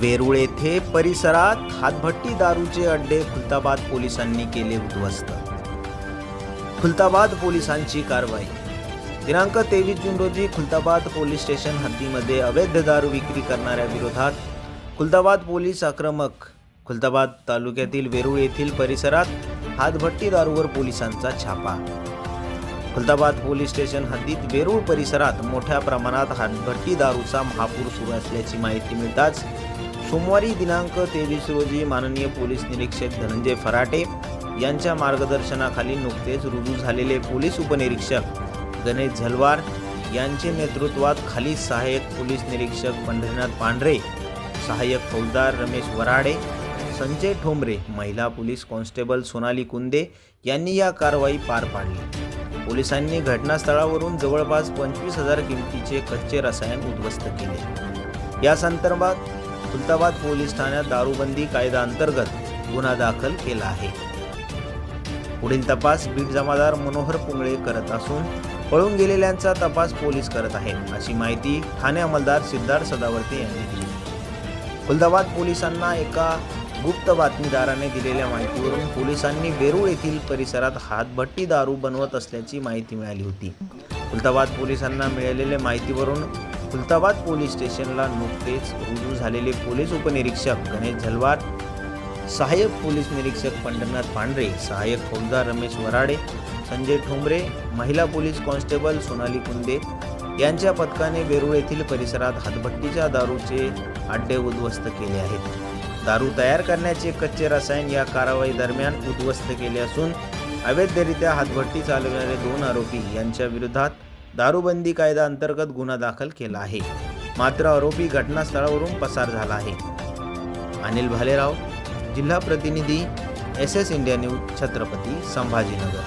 वेरूळ येथे परिसरात हातभट्टी दारूचे अड्डे खुलताबाद पोलिसांनी केले उद्ध्वस्त. खुलताबाद पोलिसांची कारवाई. दिनांक तेवीस जून रोजी खुलताबाद पोलीस स्टेशन हद्दीमध्ये अवैध दारू विक्री करणाऱ्या विरोधात खुलताबाद पोलीस आक्रमक. खुलताबाद तालुक्यातील वेरूळ येथील परिसरात हातभट्टी दारूवर पोलिसांचा छापा. खुलताबाद पोलीस स्टेशन हद्दीत वेरूळ परिसरात मोठ्या प्रमाणात हातभट्टी दारूचा महापूर सुरू असल्याची माहिती मिळताच सोमवारी दिनांक तेवीस रोजी माननीय पोलीस निरीक्षक धनंजय फराटे यांच्या मार्गदर्शनाखाली नुकतेच रुजू झालेले पोलीस उपनिरीक्षक गणेश झलवार यांचे नेतृत्वात खाली सहाय्यक पोलीस निरीक्षक पंढरीनाथ पांढरे सहाय्यक फौजदार रमेश वराडे संजय ठोंबरे महिला पोलीस कॉन्स्टेबल सोनाली कुंदे यांनी या कारवाई पार पाडली. पोलिसांनी घटनास्थळावरून जवळपास पंचवीस हजार किमतीचे कच्चे रसायन उद्ध्वस्त केले. या संदर्भात खुलताबाद पोलीस ठाण्यात दारूबंदी कायदा अंतर्गत गुन्हा दाखल केला आहे. पुढील तपास बीट जमादार मनोहर पुंगळे करत असून पळून गेलेल्यांचा तपास पोलीस करत आहेत अशी माहिती ठाणे अंमलदार सिद्धार्थ सदावर्ते यांनी दिली. खुलताबाद पोलिसांना एका गुप्त बातमीदाराने दिलेल्या माहितीवरून पोलिसांनी वेरूळ येथील परिसरात हातभट्टी दारू बनवत असल्याची माहिती मिळाली होती. खुलताबाद पोलिसांना मिळालेल्या माहितीवरून खुलताबाद पोलीस स्टेशनला नुकतेच रुजू झालेले पोलीस उपनिरीक्षक गणेश झलवार सहाय्यक पोलीस निरीक्षक पंढरनाथ पांढरे सहाय्यक फौजदार रमेश वराडे संजय ठोंबरे महिला पोलीस कॉन्स्टेबल सोनाली कुंदे यांच्या पथकाने वेरूळ येथील परिसरात हातभट्टीच्या दारूचे अड्डे उद्ध्वस्त केले आहेत. दारू तयार करण्याचे कच्चे रसायन या कारवाई दरम्यान उद्ध्वस्त केले असून अवैधरित्या हातभट्टी चालवणारे दोन आरोपी यांच्या विरोधात दारूबंदी कायदा अंतर्गत गुन्हा दाखल केला आहे. मात्र आरोपी घटनास्थळावरून पसार झाला आहे. अनिल भालेराव जिल्हा प्रतिनिधी S S India news Chhatrapati Sambhajinagar.